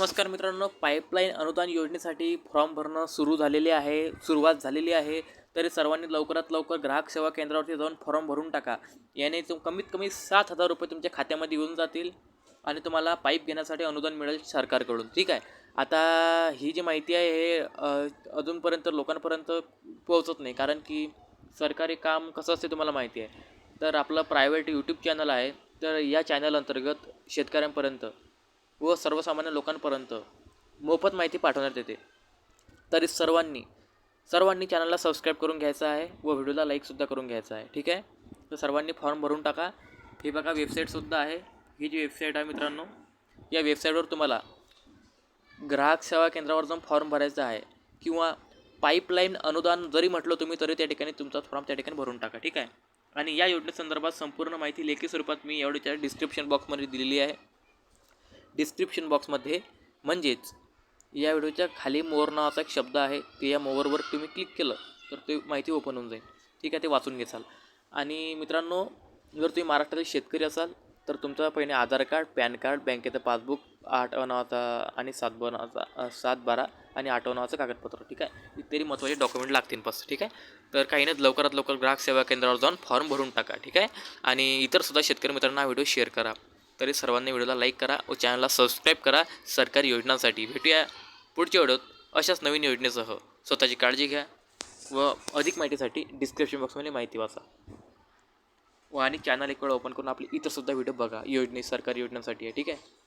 नमस्कार मित्रांनो पाईपलाईन अनुदान योजनेसाठी फॉर्म भरणं सुरू झालेले आहे सुरुवात झालेली आहे. तरी सर्वांनी लवकरात लवकर ग्राहक सेवा केंद्रावरती जाऊन फॉर्म भरून टाका. याने तुम कमीत कमी सात हजार रुपये तुमच्या खात्यामध्ये येऊन जातील आणि तुम्हाला पाईप घेण्यासाठी अनुदान मिळेल सरकारकडून. ठीक आहे? आता ही जी माहिती आहे हे अजूनपर्यंत लोकांपर्यंत पोहोचत नाही. कारण की सरकारी काम कसं असते तुम्हाला माहिती आहे? तर आपलं प्रायव्हेट यूट्यूब चॅनल आहे. तर या चॅनल अंतर्गत शेतकऱ्यांपर्यंत व सर्वसामान्य लोकांपर्यंत मोफत माहिती पाठवण्यात येते. तरी सर्वांनी सर्वांनी चॅनलला सबस्क्राईब करून घ्यायचं आहे व व्हिडिओला लाईकसुद्धा करून घ्यायचं आहे ठीक आहे? तर सर्वांनी फॉर्म भरून टाका. ही बघा वेबसाईटसुद्धा आहे. ही जी वेबसाईट आहे मित्रांनो या वेबसाईटवर तुम्हाला ग्राहक सेवा केंद्रावर जाऊन फॉर्म भरायचा आहे किंवा पाईपलाईन अनुदान जरी म्हटलं तुम्ही तरी त्या ठिकाणी तुमचा फॉर्म त्या ठिकाणी भरून टाका ठीक आहे? आणि या योजनेसंदर्भात संपूर्ण माहिती लेखी स्वरूपात मी एवढीच्या डिस्क्रिप्शन बॉक्समध्ये दिलेली आहे. डिस्क्रिप्शन बॉक्समध्ये म्हणजेच या व्हिडिओच्या खाली मोर नावाचा एक शब्द आहे ते या मोवरवर तुम्ही क्लिक केलं तर ते माहिती ओपन होऊन जाईल. ठीक आहे ते वाचून घेसाल. आणि मित्रांनो जर तुम्ही महाराष्ट्रातील शेतकरी असाल तर तुमचं पहिले आधार कार्ड पॅन कार्ड बँकेचं पासबुक आठ नावाचा आणि सात ब नावाचा सात बारा आणि आठ नावाचं कागदपत्र. ठीक आहे? इत्यादी महत्त्वाचे डॉक्युमेंट लागतील पास ठीक आहे? तर काही नाही लवकरात लवकर ग्राहक सेवा केंद्रावर जाऊन फॉर्म भरून टाका. ठीक आहे? आणि इतर सुद्धा शेतकरी मित्रांना हा व्हिडिओ शेअर करा. तरी सर्वांनी व्हिडिओला लाईक करा व चॅनलला सबस्क्राईब करा. सरकारी योजनांसाठी भेटूया पुढच्या व्हिडिओत अशाच नवीन योजनेसह. स्वतःची काळजी घ्या व अधिक माहितीसाठी डिस्क्रिप्शन बॉक्समध्ये माहिती वाचा. व आणि चॅनल एक वेळा ओपन करून आपली इतरसुद्धा व्हिडिओ बघा. योजने सरकारी योजनांसाठी आहे ठीक आहे?